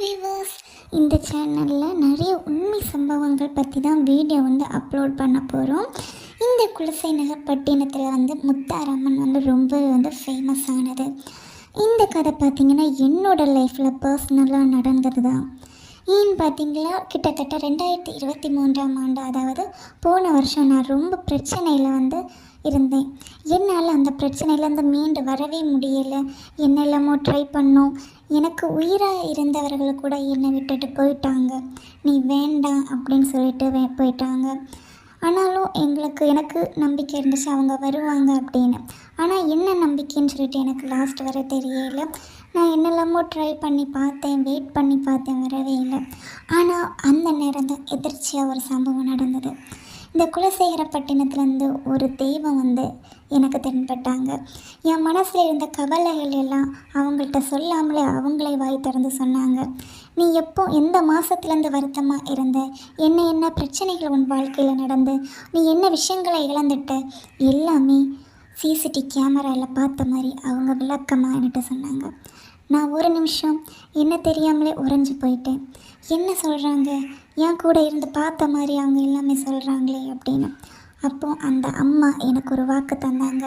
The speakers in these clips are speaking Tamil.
வியூவர்ஸ் இந்த சேனலில் நிறைய உண்மை சம்பவங்கள் பற்றி தான் வீடியோ வந்து அப்லோட் பண்ண போகிறோம் இந்த குலசை நகர் பட்டினத்தில் வந்து முத்தாரம்மன் வந்து ரொம்ப வந்து ஃபேமஸ் ஆனது. இந்த கதை பார்த்திங்கன்னா என்னோடய லைஃப்பில் பர்சனலாக நடந்தது தான். ஏன்னு பார்த்தீங்களா கிட்டத்தட்ட ரெண்டாயிரத்தி இருபத்தி மூன்றாம் ஆண்டு அதாவது போன வருஷம் நான் ரொம்ப பிரச்சனையில் வந்து இருந்தேன். என்னால் அந்த பிரச்சனையிலேருந்து மீண்டு வரவே முடியலை. என்னெல்லாமோ ட்ரை பண்ணோம். எனக்கு உயிராக இருந்தவர்கள் கூட என்னை விட்டுட்டு போயிட்டாங்க. நீ வேண்டாம் அப்படின்னு சொல்லிட்டு வே போயிட்டாங்க. ஆனாலும் எங்களுக்கு எனக்கு நம்பிக்கை இருந்துச்சு அவங்க வருவாங்க அப்படின்னு. ஆனால் என்ன நம்பிக்கைன்னு சொல்லிட்டு எனக்கு லாஸ்ட் வர தெரியல. நான் என்னெல்லாமோ ட்ரை பண்ணி பார்த்தேன் வெயிட் பண்ணி பார்த்தேன் வரவே இல்லை. ஆனால் அந்த நேரம் தான் எதிர்ச்சியாக ஒரு சம்பவம் நடந்தது. இந்த குலசேகரப்பட்டினத்துலேருந்து ஒரு தெய்வம் வந்து எனக்கு தென்பட்டாங்க. என் மனசில் இருந்த கவலைகள் எல்லாம் அவங்கள்ட்ட சொல்லாமலே அவங்களே வாய் திறந்து சொன்னாங்க. நீ எப்போ எந்த மாதத்துலேருந்து வருத்தமாக இருந்த? என்ன என்ன பிரச்சனைகள் உன் வாழ்க்கையில் நடந்து? நீ என்ன விஷயங்களை இழந்துட்ட? எல்லாமே சிசிடி கேமராவில் பார்த்த மாதிரி அவங்க விளக்கமாக என்கிட்ட சொன்னாங்க. நான் ஒரு நிமிஷம் என்ன தெரியாமலே உறைஞ்சு போயிட்டேன். என்ன சொல்கிறாங்க என் கூட இருந்து பார்த்த மாதிரி அவங்க எல்லாமே சொல்கிறாங்களே அப்படின்னு. அப்போ அந்த அம்மா எனக்கு ஒரு வாக்கு தந்தாங்க.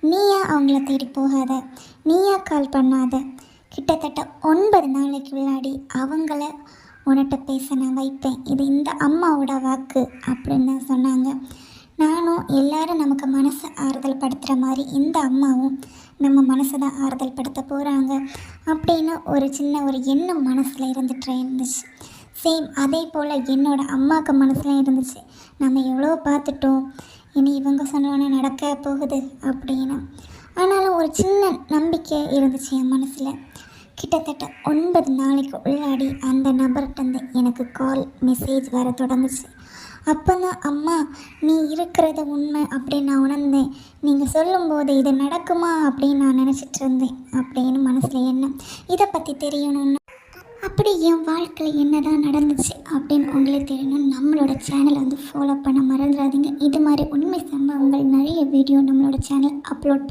நீயா அவங்கள தேடி போகாத? நீயா கால் பண்ணாத? கிட்டத்தட்ட ஒன்பது நாளைக்கு முன்னாடி அவங்கள உன்கிட்ட பேச நான் வைப்பேன். இது இந்த அம்மாவோட வாக்கு அப்படின்னு சொன்னாங்க. நானும் எல்லாரும் நமக்கு மனசை ஆறுதல் படுத்துகிற மாதிரி இந்த அம்மாவும் நம்ம மனசை தான் ஆறுதல் படுத்த போகிறாங்க அப்படின்னு ஒரு சின்ன ஒரு எண்ணம் மனசில் இருந்துட்டு இருந்துச்சு. சேம் அதே போல் என்னோடய அம்மாவுக்கு மனசில் இருந்துச்சு. நம்ம எவ்வளோ பார்த்துட்டோம். இனி இவங்க சொன்னோன்னே நடக்க போகுது அப்படின்னு. ஆனாலும் ஒரு சின்ன நம்பிக்கை இருந்துச்சு என் மனசில். கிட்டத்தட்ட ஒன்பது நாளைக்கு உள்ளாடி அந்த நபர்கிட்ட எனக்கு கால் மெசேஜ் வர தொடங்குச்சு. அப்போ தான் அம்மா நீ இருக்கிறது உண்மை அப்படின்னு நான் உணர்ந்தேன். நீங்கள் சொல்லும்போது இது நடக்குமா அப்படின்னு நான் நினச்சிட்டு இருந்தேன் அப்படின்னு மனசில் என்ன இதை பற்றி தெரியணும்னு. அப்படி என் வாழ்க்கையில் என்ன தான் நடந்துச்சு அப்படின்னு உங்களுக்கு தெரியணும் நம்மளோட சேனலை வந்து ஃபாலோ பண்ண மறந்துடாதீங்க. இது மாதிரி உண்மை சம்பவங்கள் நிறைய வீடியோ நம்மளோட சேனல் அப்லோட்